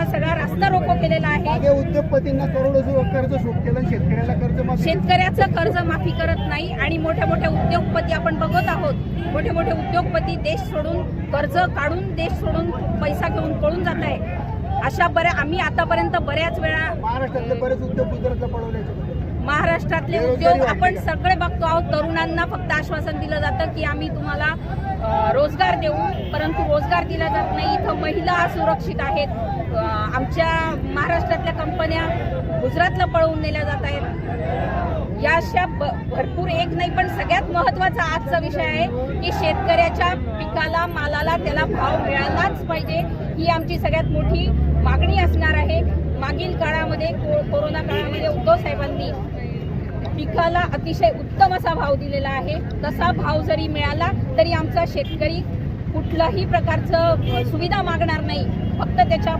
हा सगळा रास्ता रोको केलेला आहे. उद्योगपतींना करोडो कर्ज सूट केलं शेतकऱ्याला कर्ज. शेतकऱ्याचं कर्ज माफी करत नाही आणि मोठ्या मोठ्या उद्योगपती आपण बघत आहोत. मोठे मोठे उद्योगपती देश सोडून कर्ज काढून देश सोडून पैसा घेऊन पळून जात आहे. अशा बऱ्या आम्ही आतापर्यंत बऱ्याच वेळा महाराष्ट्रातले बरेच उद्योग गुजरातला महाराष्ट्रातले उद्योग आपण? सगळे बघतो आहोत. तरुणांना फक्त आश्वासन दिलं जातं की आम्ही तुम्हाला रोजगार देऊ. परंतु रोजगार दिला जात नाही. इथं महिला असुरक्षित आहेत. आमच्या महाराष्ट्रातल्या कंपन्या गुजरातला पळवून नेल्या जात आहेत. या अशा ब- भरपूर एक नाही पण सगळ्यात महत्त्वाचा आजचा विषय आहे की शेतकऱ्याच्या पिकाला मालाला त्याला भाव मिळालाच पाहिजे. ही आमची सगळ्यात मोठी मागणी असणार आहे. मागील काळामध्ये को- कोरोना काळामध्ये उद्धव साहेबांनी पिकाला अतिशय उत्तम असा भाव दिलेला आहे. तसा भाव जरी मिळाला तरी आमचा शेतकरी कुठलाही प्रकारचं सुविधा मागणार नाही. फक्त त्याच्या